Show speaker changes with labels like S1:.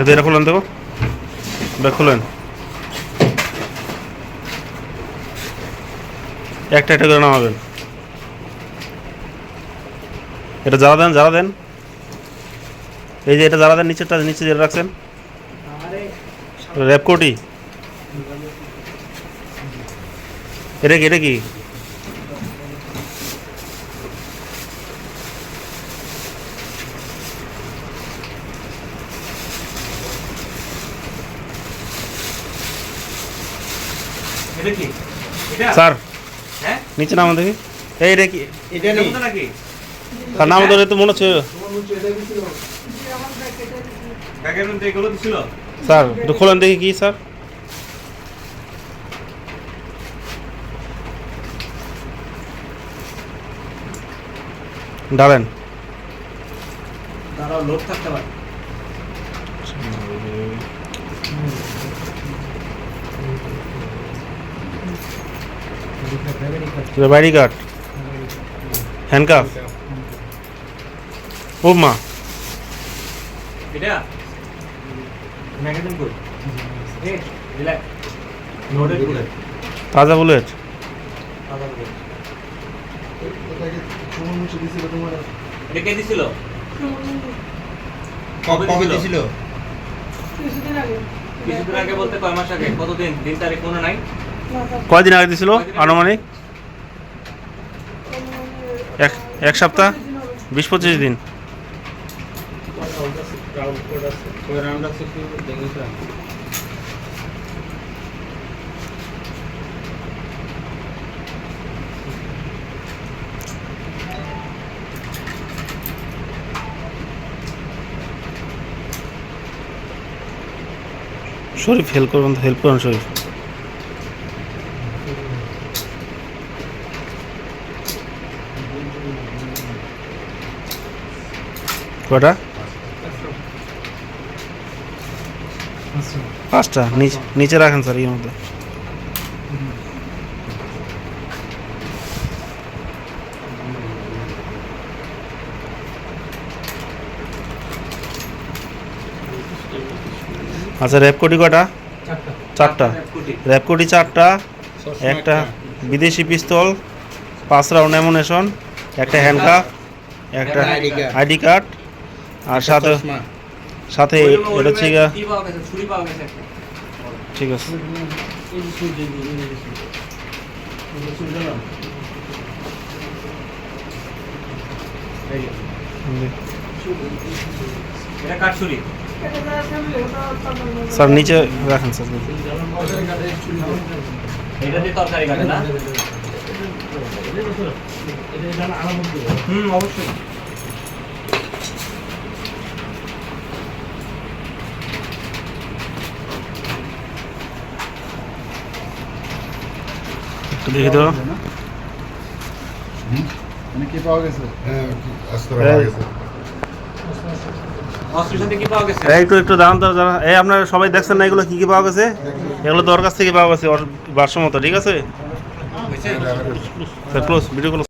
S1: এটা এটা খুলেন দেবো ব্যাগ খুলেন একটা একটা করে নামাবেন। এটা জ্বালা দেন জ্বালা দেন। এই যে এটা জ্বালা দেন নিচেরটা নিচে যেটা রাখছেন। র্যাপকোটি এটা কি এটা কি? স্যার।
S2: হ্যাঁ?
S1: নিচে নামান দেখি। এই রে কি?
S2: এটা নেই নাকি?
S1: তার নাম ধরে তো মনে হচ্ছে। স্যার একটু খোলেন দেখি কি স্যার। ডালেন
S2: তারাও লোড থাকতে পারে।
S1: বাইডি কার্ড হ্যান্ডকাফ উপমা
S2: এটা ম্যাগাজিন কই এ রিল্যাক্স লোডেড করে
S1: তাজা বুলেট
S2: এটা কে দিছিল?
S3: কবে
S2: কবে দিছিল?
S4: কিছুদিন আগে।
S2: কিছুদিন আগে বলতে কয় মাস আগে? কতদিন? দিন তারিখ মনে নাই?
S1: কয়দিন আগে দিয়েছিল আনুমানিক? এক এক সপ্তাহ? বিশ পঁচিশ দিন। শরীফ হেল্প করবেন হেল্প করুন শরীফ। কটা পাঁচটা। নিচে নিচে রাখেন স্যার এর মধ্যে। আচ্ছা র্যাপকোটি কটা চারটা।
S2: কোটি
S1: র্যাপকোটি চারটা একটা বিদেশি পিস্তল পাঁচ রাউন্ড অ্যামুনেশন একটা হ্যান্ডকাপ একটা। আইডি কার্ড আর সাথে সাথে এটা হচ্ছে গিয়া
S2: কি পাওয়া গেছে ছুরি পাওয়া গেছে
S1: ঠিক আছে। স্যার নিচে রাখেন স্যার।
S2: এটা দিয়ে তরকারি কাটে না? হুম অবশ্যই।
S1: দেখে
S5: মানে কি পাওয়া গেছে?
S6: হ্যাঁ পাওয়া গেছে।
S1: এই একটু একটু তো এই আপনারা সবাই দেখছেন না এগুলো কী কী পাওয়া গেছে? এগুলো দরকার কাছ থেকে পাওয়া গেছে ওর ঠিক আছে? Close video close